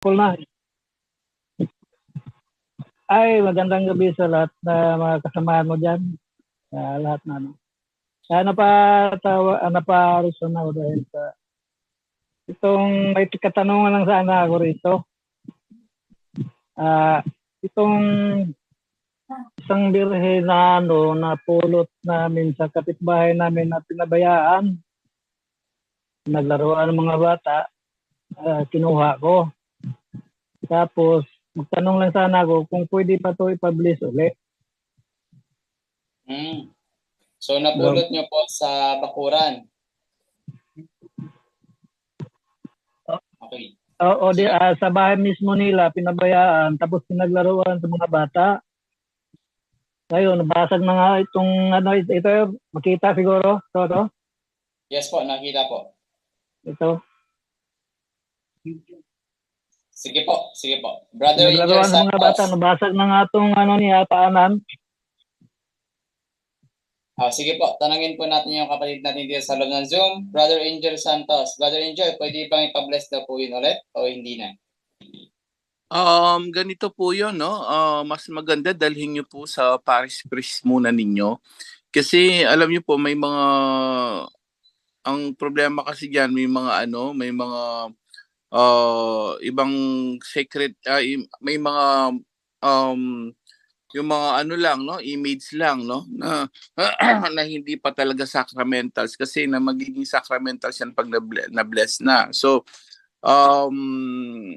Cool na. Ay, magandang gabi sa lahat na mga kasamahan mo dyan. Sa lahat na ano. Kaya napatawa, ah, naparuson ako dahil sa itong may katanungan lang sana ako rito. Ah, itong isang birhe na ano, na pulot namin sa kapitbahay namin na pinabayaan. Naglaruan ng mga bata. ah, kinuha ko. Tapos, magtanong lang sana ako kung pwede pa to i-publish ulit. Hmm. So napulot nyo po sa Bakuran. Okay. O, o di, ah, sa bahay mismo nila, pinabayaan, tapos pinaglaruan sa mga bata. Ngayon, nabasag na nga itong, ano, ito, ito makita siguro, ito, ito, Yes po, nakita po. ito. Sige po, sige po. Brother Angel Naglaruan sa mga bata, nabasag na nga itong, ano niya, paanan. Ah, sige po, tanungin po natin yung kapatid natin dito sa loob ng Zoom. Brother Angel Santos. Brother Angel, pwede bang ipa-bless na po yun ulit o hindi na? Um, ganito po yun, no? Ah, mas maganda dalhin nyo po sa parish priest muna ninyo. Kasi alam nyo po, may mga... Ang problema kasi diyan may mga ano, may mga ah, ibang secret, im- may mga um, yung mga ano lang, no? Image lang, no? Na, na hindi pa talaga sacramentals kasi na magiging sacramentals yan pag na-ble- na-bless na. So, um,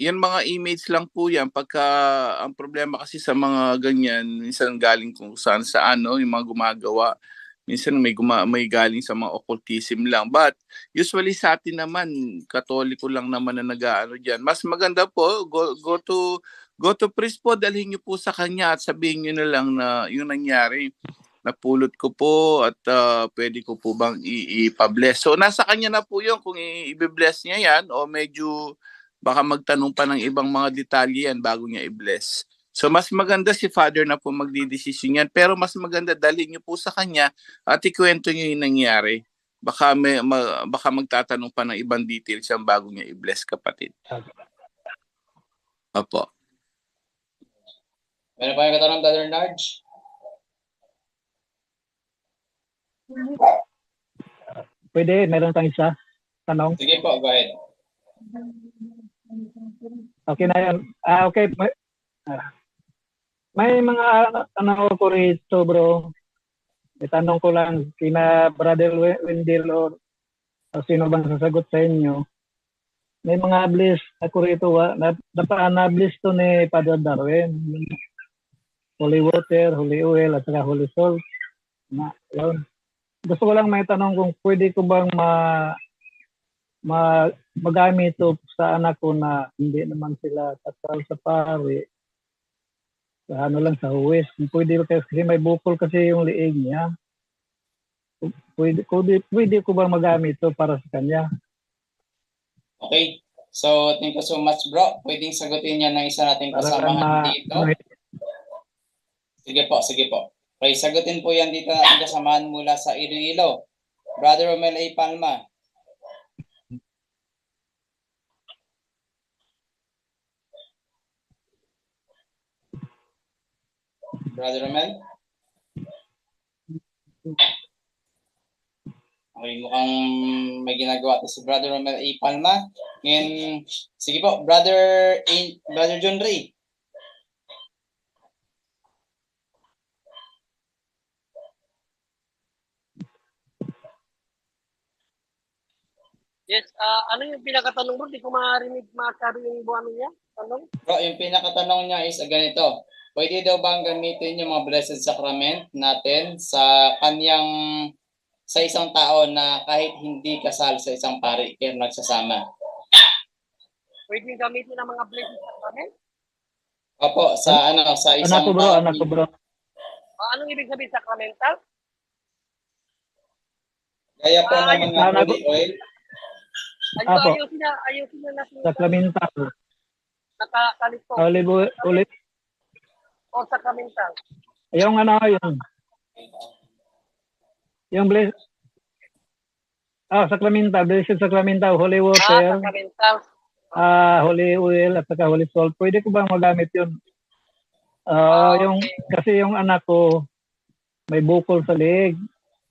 yan mga image lang po yan pagka ang problema kasi sa mga ganyan minsan galing kung saan sa ano yung mga gumagawa minsan may guma, may galing sa mga occultism lang but usually sa atin naman katoliko lang naman na nag-aano diyan mas maganda po go, go to go to priest po dalhin niyo po sa kanya at sabihin niyo na lang na yung nangyari napulot ko po at ah, pwede ko po bang i- ipa-bless. So nasa kanya na po yun kung i-bless niya yan o medyo baka magtanong pa ng ibang mga detalye yan bago niya i-bless. So mas maganda si Father na po magdidesisyon yan. Pero mas maganda dalhin niyo po sa kanya at ikwento niyo yung nangyari. Baka, may, ma- baka magtatanong pa ng ibang details yan bago niya i-bless kapatid. Opo. Meron pa yung katanong, Brother Narge? Pwede, meron tayong isa. Tanong. Sige po, go ahead. Okay na yan. Ah, okay. Ah, may mga ano ko rito, bro. May tanong ko lang kina Brother Wen- Wendell o, sino bang sasagot sa inyo. May mga bliss ako rito, wa, na, na, na bliss to ni Father Darwin. Holy water, holy oil, at saka holy salt. Na, yun. Gusto ko lang may tanong kung pwede ko bang ma, ma magamit ito sa anak ko na hindi naman sila kasal sa pari. Sa ano lang sa. Kung Pwede ko kasi may bukol kasi yung liig niya. Pwede, pwede, pwede ko ba magamit ito para sa kanya? Okay. So, thank you so much, bro. Pwedeng sagutin yan ng isa nating Para kasamahan ma, dito. Sige po, sige po. Okay, sagutin po yan dito natin kasamahan mula sa Iloilo. Brother Romel A. Palma. Brother Romel? Okay, mukhang may ginagawa to si Brother Romel A. Palma. Ngayon, sige po, Brother, A, Brother John Ray. Yes, ah ano yung pinakatanong mo? Di ko marinig makari yung buwan niya. Tanong? Bro, yung pinakatanong niya is ganito. Pwede daw bang gamitin yung mga blessed sacrament natin sa kanyang sa isang tao na kahit hindi kasal sa isang pari pero nagsasama? Pwede yung gamitin ng mga blessings sa kami? Opo, sa ano, sa Anak isang ko bro, anak ko bro. Ah, anong ibig sabihin sacramental? Gaya po Ah, ng mga anak holy oil. Ayun, Apo. ayusin na, ayusin na natin. Sakramental. Nakakalito. Bu- ulit. O sacramental. Yung ano, yung yung bless Ah, sacramental, blessed sacramental, holy Ah, water, sacramental. ah holy oil at saka holy salt, pwede ko bang magamit yun? Ah, Ah, yung okay. kasi yung anak ko may bukol sa leg.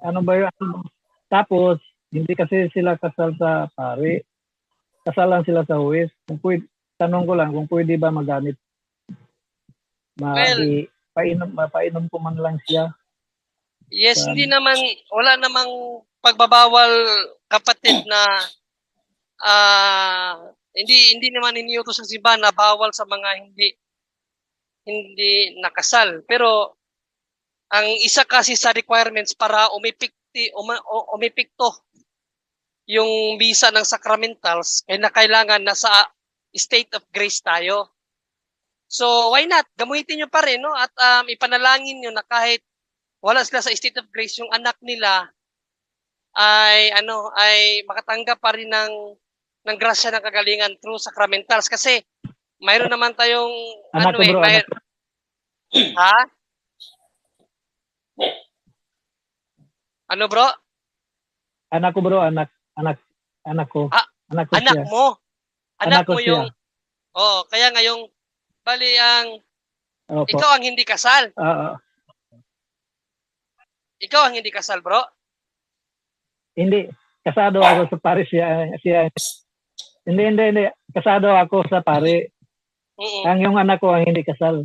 Ano ba yun? Tapos hindi kasi sila kasal sa pare. Kasal lang sila sa huwes. Kung pwede, tanong ko lang kung pwede ba magamit. Ma, Well- i- painom, painom ko man lang siya. Yes, hindi naman, wala namang pagbabawal kapatid na ah hindi hindi naman iniutos ng simbahan na bawal sa mga hindi hindi nakasal. Pero ang isa kasi sa requirements para umipikti uma, o- umipikto yung visa ng sacramentals ay na kailangan nasa state of grace tayo. So why not? Gamitin nyo pa rin no at um, ipanalangin nyo na kahit wala sila sa state of grace, yung anak nila ay ano ay makatanggap pa rin ng ng grasya ng kagalingan through sacramentals kasi mayroon naman tayong Anak ano ko eh, bro, may- anak, ha? Ano bro? anak ko bro, anak, anak, anak ko. Ah, anak ko Anak siya. mo. Anak, Anak ko mo siya. yung Oh, kaya nga yung bali ang Opo. ikaw ang hindi kasal. Oo. Ikaw ang hindi kasal, bro. hindi. Kasado ako sa pare siya. siya. Hindi, hindi, hindi. Kasado ako sa pare. Mm-mm. Ang yung anak ko ang hindi kasal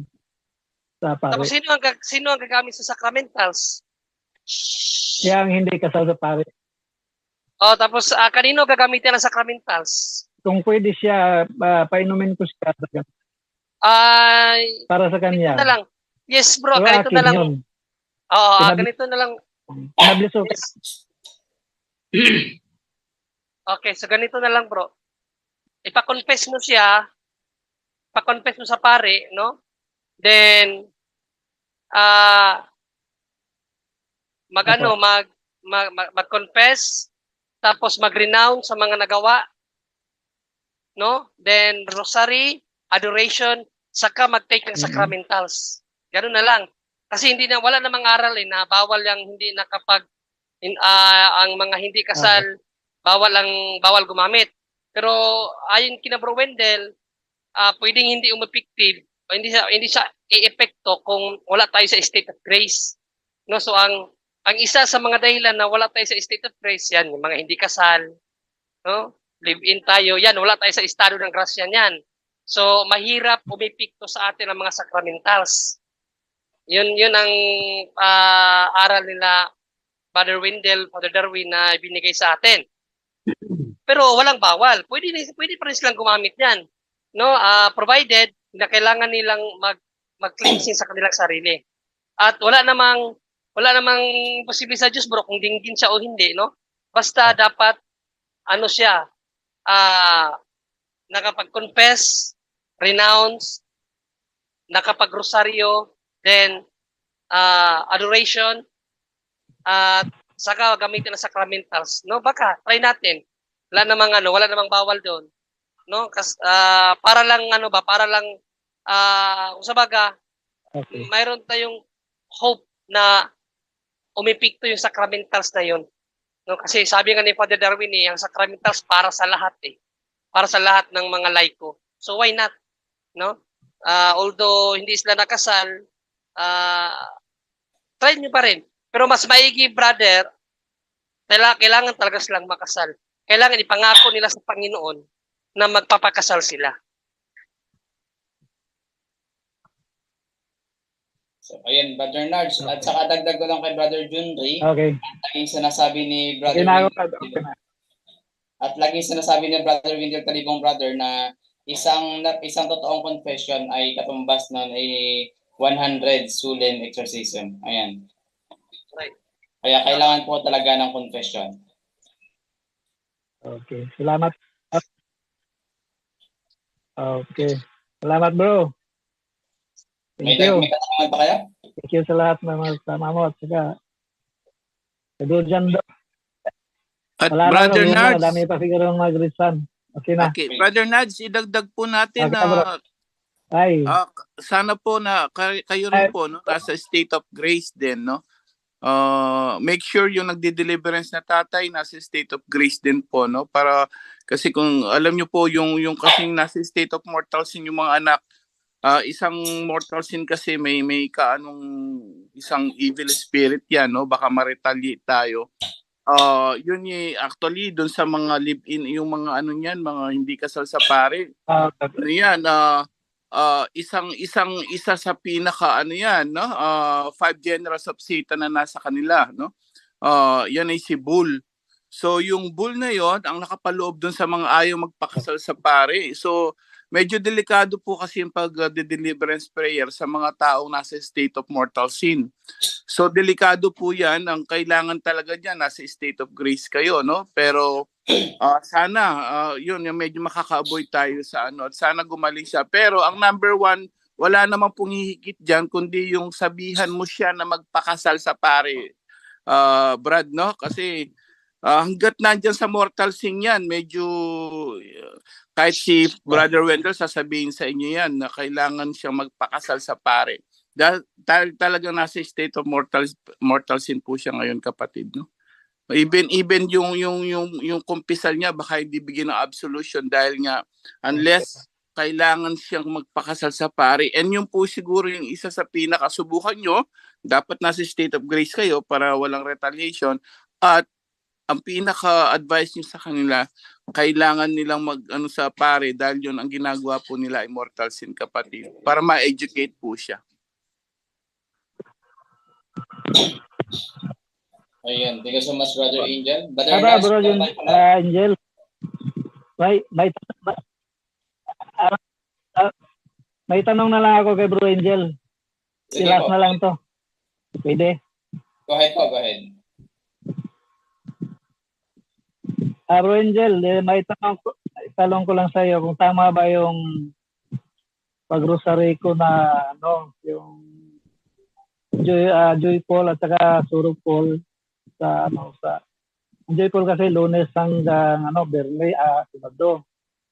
sa pare. Tapos sino ang sino ang gagamit sa sacramentals? Siya ang hindi kasal sa pare. Oh, tapos ah, kanino gagamitin ang sacramentals? Kung pwede siya, uh, painumin ko siya sa- Ay, para sa kanya. na lang. Yes, bro, Pero ganito na lang. yun. Oo, Sinabi- ganito na lang. Pinablis ko. Yes. okay, so ganito na lang, bro. Ipa-confess mo siya, pa-confess mo sa pare, no? Then, ah, mag ano, mag, mag, mag, mag-confess, tapos mag-renounce sa mga nagawa, no? Then, rosary, adoration, saka mag-take ng Mhm. sacramentals. Ganun na lang. Kasi hindi na, wala namang aral eh, na bawal yung hindi nakapag, in, ah, ang mga hindi kasal, bawal ang, bawal gumamit. Pero, ayon kina Bro Wendell, ah, pwedeng hindi umepective, hindi siya, hindi siya i-epekto kung wala tayo sa state of grace. No, so ang ang isa sa mga dahilan na wala tayo sa state of grace yan, yung mga hindi kasal, no? Live-in tayo, yan, wala tayo sa estado ng grasya niyan. So, mahirap umipikto sa atin ang mga sacramentals. Yun, yun ang ah, aral nila Father Wendell, Father Darwin na binigay sa atin. Pero walang bawal. Pwede, pwede pa rin silang gumamit yan. No? Ah, provided na kailangan nilang mag, mag-cleansing sa kanilang sarili. At wala namang wala namang posible sa Diyos bro kung dinggin siya o hindi, no? Basta dapat ano siya, ah nakapag-confess, renounce, nakapag-rosaryo, then ah adoration, at saka gamitin ng sacramentals, no? Baka try natin. Wala namang ano, wala namang bawal doon. No? Kas ah, para lang ano ba, para lang ah kung sa baga, Okay. mayroon tayong hope na umipikto yung sacramentals na yun. No, kasi sabi nga ni Father Darwin eh, ang sacramentals para sa lahat eh. Para sa lahat ng mga laiko. So why not? No? Ah, although hindi sila nakasal, ah try nyo pa rin. Pero mas maigi, brother, kailangan talaga silang makasal. Kailangan ipangako nila sa Panginoon na magpapakasal sila. So, ayun, Brother Nards. At saka dagdag ko lang kay Brother Junri, Okay. laging sinasabi ni Brother Wendell- okay. At laging sinasabi ni Brother Wendell Talibong Brother na isang isang totoong confession ay katumbas nun ay 100 solemn exorcism. Ayan. Right. Kaya kailangan po talaga ng confession. Okay. Salamat. Okay. Salamat bro. May, Thank you. may katanungan pa kayo? Thank you sa lahat ng mga kasama mo at saka sa dyan At wala Brother na, Nards, Dami pa siguro mag-resign. Okay na. okay, Brother Nards, idagdag po natin Okay, na bro. Ay. ah, sana po na kay- kayo rin po no nasa state of grace din no. uh, make sure yung nagde-deliverance na tatay nasa state of grace din po no para kasi kung alam niyo po yung yung kasing nasa state of mortal sin yung mga anak ah, isang mortal sin kasi may may kaanong isang evil spirit yan no baka ma-retaliate tayo uh, yun yung actually doon sa mga live-in yung mga ano niyan mga hindi kasal sa pare Ah, ano yan, ah, ah, isang isang isa sa pinaka ano yan, no? Ah, five generals of Satan na nasa kanila, no? Ah, yan ay si Bull. So yung Bull na yon ang nakapaloob doon sa mga ayaw magpakasal sa pare. So medyo delikado po kasi yung pag-deliverance prayer sa mga taong nasa state of mortal sin. So delikado po yan. Ang kailangan talaga dyan, nasa state of grace kayo, no? Pero Ah, sana ah, yun yung medyo makaka-avoid tayo sa ano sana gumaling siya pero ang number one wala namang pong hihigit dyan kundi yung sabihan mo siya na magpakasal sa pare Ah, Brad no kasi ah, hanggat nandyan sa mortal sin yan medyo uh, kahit si Brother Wendell sasabihin sa inyo yan na kailangan siyang magpakasal sa pare dahil dahil talagang nasa state of mortal mortal sin po siya ngayon kapatid no Even even yung yung yung yung kumpisal niya baka hindi bigyan ng absolution dahil nga unless kailangan siyang magpakasal sa pare. And yung po siguro yung isa sa pinakasubukan nyo, dapat nasa state of grace kayo para walang retaliation. At ang pinaka-advice nyo sa kanila, kailangan nilang mag ano sa pare dahil yun ang ginagawa po nila immortal sin kapatid para ma-educate po siya. Ayun. Thank you so much, Brother Angel. Brother Aba, Lars, bro, yun, ah, Angel. May, may, may, ah, ah, may tanong na lang ako kay Bro Angel. Silas na lang to. Pwede. Go ahead po, go ahead. Ah, Bro Angel, eh, may tanong ko, talong ko lang sa iyo kung tama ba yung pag-rosary ko na ano, yung Joy, ah, Joy Paul at saka Paul sa ano sa ang Joy Paul kasi lunes hanggang ano Berlay ah Sabado.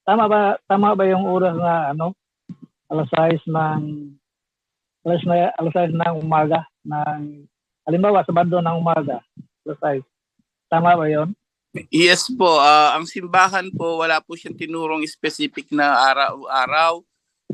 Tama ba tama ba yung oras na ano alas 6 ng alas na alas 6 ng umaga ng halimbawa Sabado ng umaga alas 6. Tama ba 'yon? Yes po, ah, ang simbahan po wala po siyang tinurong specific na araw-araw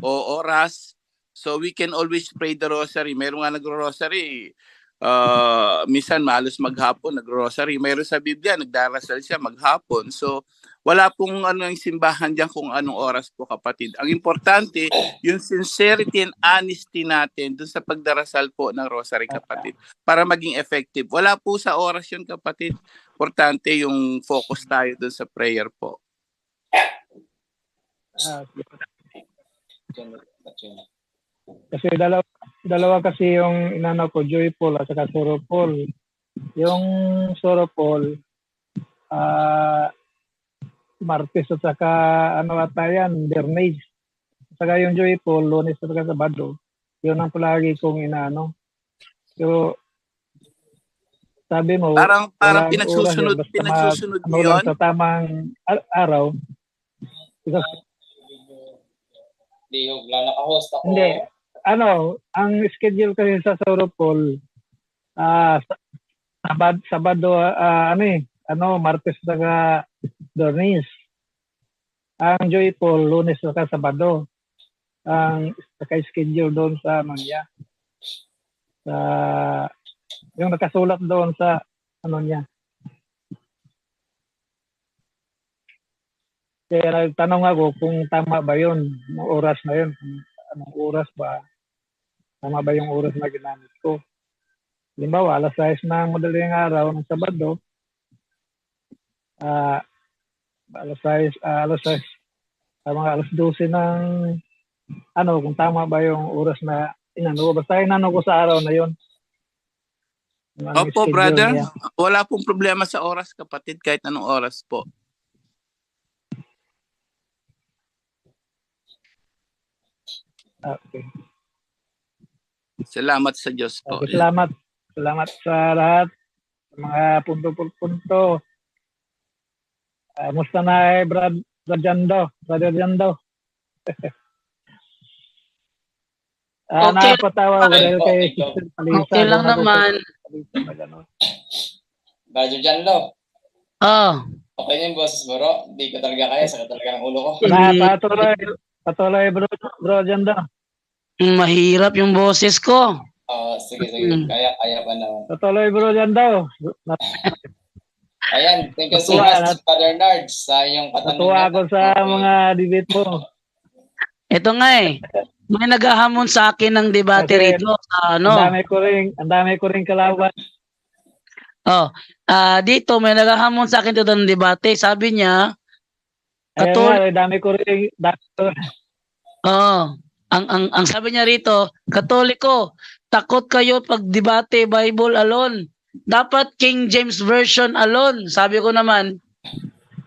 o oras. So we can always pray the rosary. Meron nga nagro-rosary. Uh, minsan malos maghapon nagro-rosary. Meron sa Biblia nagdarasal siya maghapon. So wala pong ano yung simbahan diyan kung anong oras po kapatid. Ang importante yung sincerity and honesty natin dun sa pagdarasal po ng rosary kapatid para maging effective. Wala po sa oras yun kapatid importante yung focus tayo dun sa prayer po. Ah. Kasi dalawa, dalawa kasi yung inano ko, Joyful at saka Soropol. Yung Soropol, ah Martes at saka ano ata yan, Bernays. At saka yung Joyful, Lunes at saka Sabado. Yun ang palagi kong inaano. So, sabi mo, Parang parang pinagsusunod oras pinagsusunod ano mo yun. sa tamang araw. Because, Hindi, yung lang naka-host ako. Hindi. ano, ang schedule kasi sa Sauropol, ah sa- Sabad, Sabado, ah, ano eh, ano, Martes saka Dornis. Ang Joyful, Lunes saka Sabado. Ang naka-schedule doon sa niya. Sa, yung nakasulat doon sa ano niya. Kaya nagtanong ako kung tama ba yun, yung oras na yun, anong oras ba, tama ba yung oras na ginamit ko. Halimbawa, alas 6 ng madaling araw ng Sabado, ah alas 6, ah, alas 6, ah, mga alas 12 ng, ano, kung tama ba yung oras na inano, basta inano ko sa araw na yun. Yung Opo, brother. niya. Wala pong problema sa oras kapatid kahit anong oras po. Okay. Salamat sa Diyos po. Okay, salamat. Salamat sa lahat. Sa mga punto-punto. Uh, musta na eh, Brad, Brad Jando? Brother Jando? Ah, Okay. napatawa ko Okay dahil kay okay po. Sister Palisa. Okay lang naman. na gano'n. Radyo Jan Lo. Ah, Okay na yung boses mo, Ro. Hindi ko talaga kaya. Sakit talaga ng ulo ko. Na, hindi- patuloy, patuloy bro, bro dyan daw. mahirap yung boses ko. Oo, sige, sige. Mm. Kaya, kaya pa naman. Patuloy bro dyan daw. Ayan, thank you so Natuwa, much, Father Nards, sa iyong Natuwa katanungan. ako sa mga debate mo. Ito nga eh. May naghahamon sa akin ng debate Kasi- rito Ang ano. dami ko rin, ang dami ko rin kalaban. Oh, ah dito may naghahamon sa akin dito ng debate. Sabi niya, Ayun Katul- nga, eh, dami ko rin, dami ko, oh, ang ang ang sabi niya rito, Katoliko, takot kayo pag debate Bible alone. Dapat King James version alone. Sabi ko naman,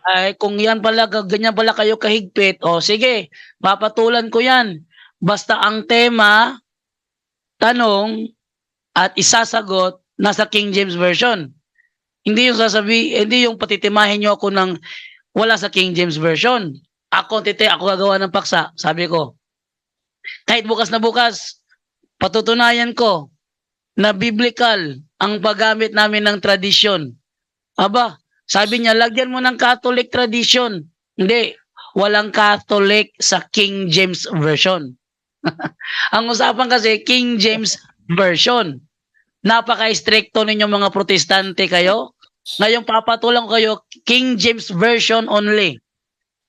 ay kung yan pala ganyan pala kayo kahigpit, oh sige, papatulan ko yan. Basta ang tema, tanong at isasagot nasa King James version. Hindi yung sasabi, hindi yung patitimahin niyo ako ng wala sa King James version. Ako tite, ako gagawa ng paksa, sabi ko. Kahit bukas na bukas, patutunayan ko na biblical ang paggamit namin ng tradisyon. Aba, sabi niya, lagyan mo ng Catholic tradition. Hindi, walang Catholic sa King James Version. ang usapan kasi, King James Version. Napaka-stricto ninyo mga protestante kayo. Ngayon papatulang kayo, King James Version only.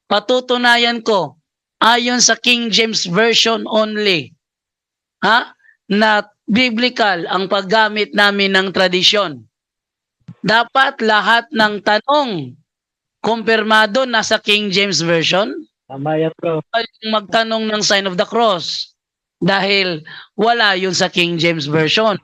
Patutunayan ko, ayon sa King James Version only, ha, na biblical ang paggamit namin ng tradisyon. Dapat lahat ng tanong kumpirmado nasa King James Version tama yan bro. magtanong ng sign of the cross dahil wala yun sa King James Version.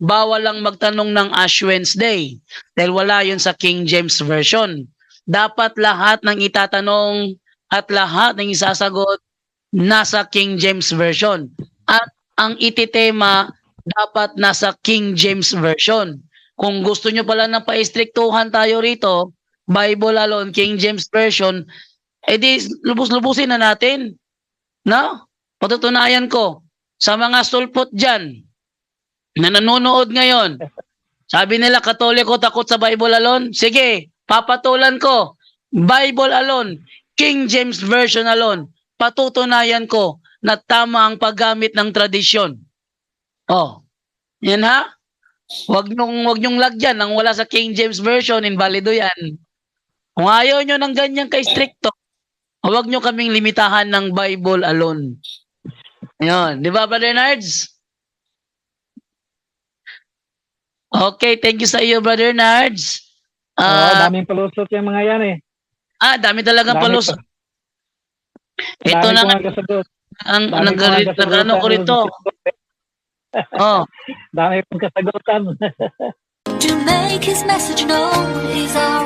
Bawal lang magtanong ng Ash Wednesday dahil wala yun sa King James Version. Dapat lahat ng itatanong at lahat ng isasagot nasa King James Version. At ang ititema dapat nasa King James Version. Kung gusto nyo pala ng paistriktuhan tayo rito, Bible alone, King James Version, edi lubos-lubusin na natin. No? Patutunayan ko sa mga sulpot dyan na nanonood ngayon. Sabi nila, Katoliko takot sa Bible alone. Sige, papatulan ko. Bible alone, King James Version alone. Patutunayan ko na tama ang paggamit ng tradisyon. Oh, yan ha? Wag nung wag nyong lagyan nang wala sa King James Version, invalido yan. Kung ayaw nyo ng ganyan kay stricto, huwag nyo kaming limitahan ng Bible alone. Ayun, di ba, Brother Nards? Okay, thank you sa iyo, Brother Nards. Oo, Ah, daming palusot yung mga yan eh. ah, dami talagang Dami palos. pa- Ito dami na nga, ang nga kasagutan. nagano ko rito. Oh, Dami kong kasagutan. To make his message known is our.